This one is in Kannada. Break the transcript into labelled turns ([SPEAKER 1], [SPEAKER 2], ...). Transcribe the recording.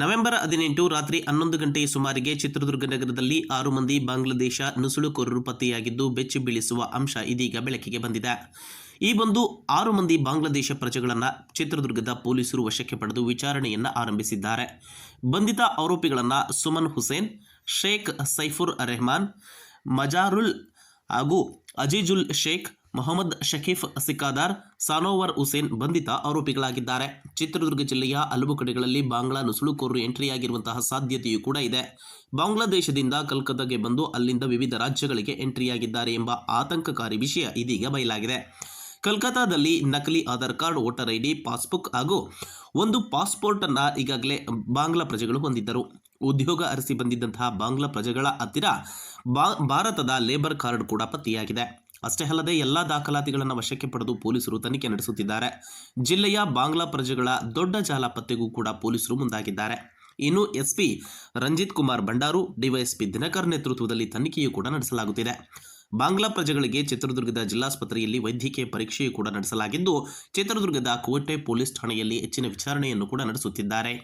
[SPEAKER 1] ನವೆಂಬರ್ ಹದಿನೆಂಟು ರಾತ್ರಿ ಹನ್ನೊಂದು ಗಂಟೆಯ ಸುಮಾರಿಗೆ ಚಿತ್ರದುರ್ಗ ನಗರದಲ್ಲಿ ಆರು ಮಂದಿ ಬಾಂಗ್ಲಾದೇಶ ನುಸುಳುಕೋರರು ಪತ್ತೆಯಾಗಿದ್ದು ಬೆಚ್ಚಿ ಬೀಳಿಸುವ ಅಂಶ ಇದೀಗ ಬೆಳಕಿಗೆ ಬಂದಿದೆ. ಈ ಬಂದು ಆರು ಮಂದಿ ಬಾಂಗ್ಲಾದೇಶ ಪ್ರಜೆಗಳನ್ನು ಚಿತ್ರದುರ್ಗದ ಪೊಲೀಸರು ವಶಕ್ಕೆ ಪಡೆದು ವಿಚಾರಣೆಯನ್ನು ಆರಂಭಿಸಿದ್ದಾರೆ. ಬಂಧಿತ ಆರೋಪಿಗಳನ್ನು ಸುಮನ್ ಹುಸೇನ್, ಶೇಖ್ ಸೈಫುರ್ ರೆಹಮಾನ್, ಮಜಾರುಲ್ ಹಾಗೂ ಅಜೀಜುಲ್ ಶೇಖ್ ಮೊಹಮ್ಮದ್ ಶಕೀಫ್ ಸಿಕಾದಾರ್, ಸಾನೋವರ್ ಹುಸೇನ್ ಬಂಧಿತ ಆರೋಪಿಗಳಾಗಿದ್ದಾರೆ. ಚಿತ್ರದುರ್ಗ ಜಿಲ್ಲೆಯ ಹಲವು ಕಡೆಗಳಲ್ಲಿ ಬಾಂಗ್ಲಾ ನುಸುಳುಕೋರರು ಎಂಟ್ರಿಯಾಗಿರುವಂತಹ ಸಾಧ್ಯತೆಯೂ ಕೂಡ ಇದೆ. ಬಾಂಗ್ಲಾದೇಶದಿಂದ ಕಲ್ಕತ್ತಾಗೆ ಬಂದು ಅಲ್ಲಿಂದ ವಿವಿಧ ರಾಜ್ಯಗಳಿಗೆ ಎಂಟ್ರಿಯಾಗಿದ್ದಾರೆ ಎಂಬ ಆತಂಕಕಾರಿ ವಿಷಯ ಇದೀಗ ಬಯಲಾಗಿದೆ. ಕಲ್ಕತ್ತಾದಲ್ಲಿ ನಕಲಿ Aadhaar card, voter ID, passbook ಹಾಗೂ ಒಂದು ಪಾಸ್ಪೋರ್ಟ್ ಅನ್ನ ಈಗಾಗಲೇ ಬಾಂಗ್ಲಾ ಪ್ರಜೆಗಳು ಹೊಂದಿದ್ದರು. ಉದ್ಯೋಗ ಅರಸಿ ಬಂದಿದ್ದಂತಹ ಬಾಂಗ್ಲಾ ಪ್ರಜೆಗಳ ಹತ್ತಿರ ಭಾರತದ ಲೇಬರ್ ಕಾರ್ಡ್ ಕೂಡ ಪತ್ತೆಯಾಗಿದೆ. ಅಷ್ಟೇ ಅಲ್ಲದೆ ಎಲ್ಲ ದಾಖಲಾತಿಗಳನ್ನು ವಶಕ್ಕೆ ಪಡೆದು ಪೊಲೀಸರು ತನಿಖೆ ನಡೆಸುತ್ತಿದ್ದಾರೆ. ಜಿಲ್ಲೆಯ ಬಾಂಗ್ಲಾ ಪ್ರಜೆಗಳ ದೊಡ್ಡ ಜಾಲ ಪತ್ತೆಗೂ ಕೂಡ ಪೊಲೀಸರು ಮುಂದಾಗಿದ್ದಾರೆ. ಇನ್ನು ಎಸ್ಪಿ ರಂಜಿತ್ ಕುಮಾರ್ ಭಂಡಾರು, ಡಿವೈಎಸ್ಪಿ ದಿನಕರ್ ನೇತೃತ್ವದಲ್ಲಿ ತನಿಖೆಯೂ ಕೂಡ ನಡೆಸಲಾಗುತ್ತಿದೆ. ಬಾಂಗ್ಲಾ ಪ್ರಜೆಗಳಿಗೆ ಚಿತ್ರದುರ್ಗದ ಜಿಲ್ಲಾಸ್ಪತ್ರೆಯಲ್ಲಿ ವೈದ್ಯಕೀಯ ಪರೀಕ್ಷೆಯೂ ಕೂಡ ನಡೆಸಲಾಗಿದ್ದು, ಚಿತ್ರದುರ್ಗದ ಕೋಟೆ ಪೊಲೀಸ್ ಠಾಣೆಯಲ್ಲಿ ಹೆಚ್ಚಿನ ವಿಚಾರಣೆಯನ್ನು ಕೂಡ ನಡೆಸುತ್ತಿದ್ದಾರೆ.